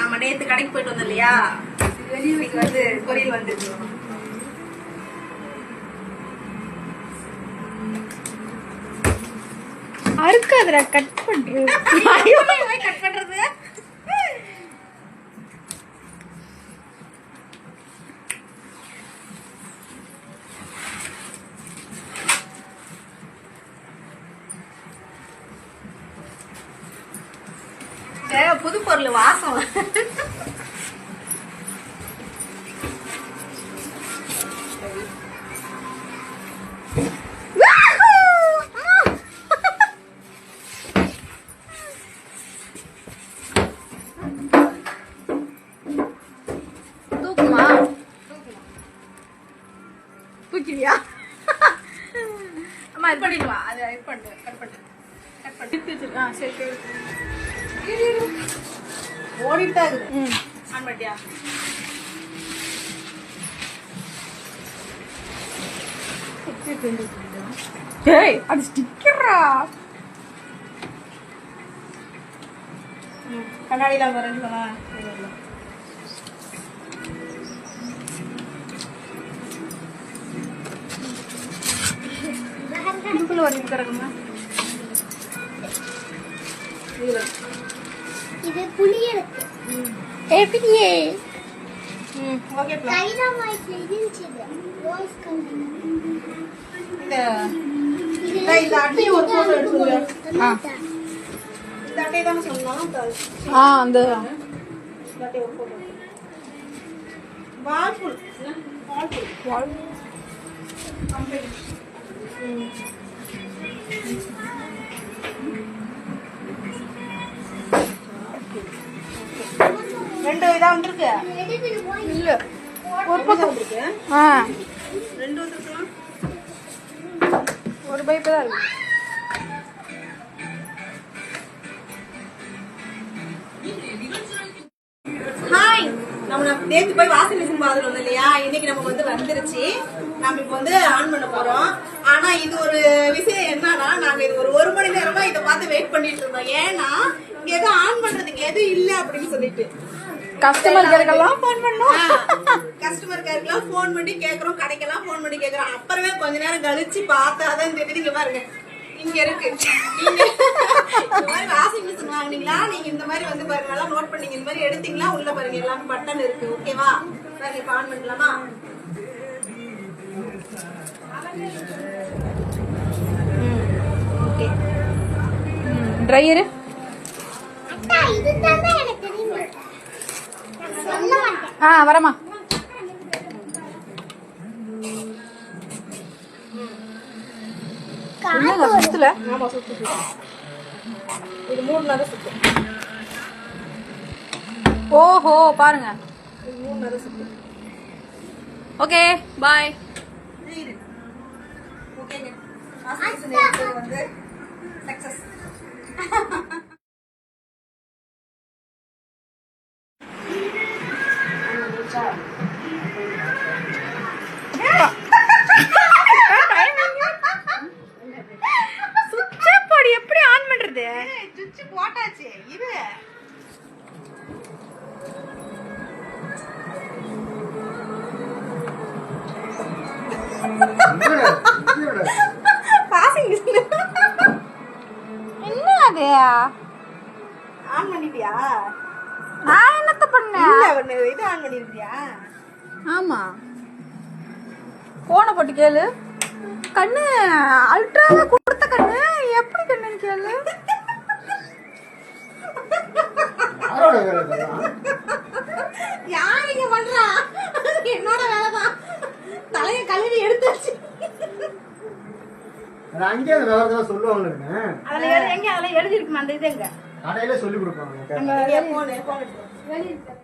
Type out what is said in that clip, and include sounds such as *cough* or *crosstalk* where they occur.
ஆமா நேத்து கடைக்கு போயிட்டு வந்தோம் இல்லையா இன்னைக்கு வந்து கொரியல் வந்துருச்சு அறுக்காதுடா கட் பண்றது. *laughs* கட் பண்றது? புது பொருள் வாசம். தூக்குமா? தூக்கிறியா அம்மா இது பண்ணிட்டு அதை இது பண்ணிட்டு கட் பண்ணு. கட் பண்ணு. ஆ சரி சரி. ஓடிட்டா இருக்குது ம். ஆன் பண்ணிட்டியா? டேய் அது ஸ்டிக்கரா கண்ணாடியில வரேன்னு சொன்னா இதுக்குள்ள இது கிடக்குமா இது புளியலுக்கு எப்படியே? ம் ஓகே டைனாமைட்ல இருந்துச்சு. Photo எடுத்துக்கோங்க. ஆ. அந்த. வால்புல் என்ன? வால்புல் கம்பெனி ரெண்டு இதா வந்திருக்கு. இல்ல. ஒரு பக்கம். வந்திருக்கு. ஆ. ரெண்டு வந்திருக்கலாம். ஒரு பைப்பு தான் இருக்கு. ஹாய் நம்ம நம்ம நேத்து போய் வாஷிங் மிஷின் வந்தோம் இல்லையா? இன்னைக்கு நமக்கு வந்து வந்துருச்சு. நம்ம இப்போ வந்து ஆன் பண்ண போறோம். ஆனா இது ஒரு விஷயம் என்னன்னா நாங்க இது ஒரு ஒரு மணி நேரமா இதை பார்த்து வெயிட் பண்ணிட்டு இருந்தோம். ஏன்னா இங்க எதுவும் ஆன் பண்றதுக்கு எதுவும் இல்ல அப்படின்னு சொல்லிட்டு. கஸ்டமர் கேருக்கெல்லாம் ஃபோன் பண்ணோம். கஸ்டமர் கேருக்குலாம் ஃபோன் பண்ணி கேக்குறோம் கடைக்கெல்லாம் ஃபோன் பண்ணி கேக்குறோம். அப்புறமே கொஞ்ச நேரம் கழிச்சு பார்த்தாதான் தெரியுது பாருங்க. இங்க இருக்கு. நீங்க இந்த மாதிரி வாஷிங் மிஷின் வாங்குனீங்களா? நீங்க இந்த மாதிரி வந்து பாருங்க நல்லா நோட் பண்ணீங்க. இந்த மாதிரி எடுத்தீங்களா? உள்ள பாருங்க எல்லாமே பட்டன் இருக்கு. ஓகேவா பாருங்க இப்ப ஆன் பண்ணலாமா? ஓகே ட்ரையரு ஆ வரமா என்னங்க சுத்துல? ஆமா சுத்து சுத்து. இது மூணு நேரம் சுத்து. ஓஹோ பாருங்க. இது மூணு நேரம் சுத்து. Okay bye. ஓகேங்க. வந்து சக்சஸ் *laughs* என்ன அது? ஆன் பண்ணிட்டியா? நான் என்னத்த பண்ணேன்? இது ஆன் பண்ணிருக்கியா? ஆமா. போன போட்டு கேளு. கண்ணு அல்ட்ராவா கொடுத்த கண்ணு. எப்படி கண்ணுன்னு கேளு. யார் இங்க பண்றா? என்னோட வேலைதான். தலைய கழுவி எடுத்தாச்சு. அது அங்கேயே அந்த விவரத்தை சொல்லுவாங்க அதுல எங்க? அதுல எழுதி இருக்குமா அந்த இது எங்க? கடையில சொல்லி கொடுப்பாங்க. போனு போன் எடுத்து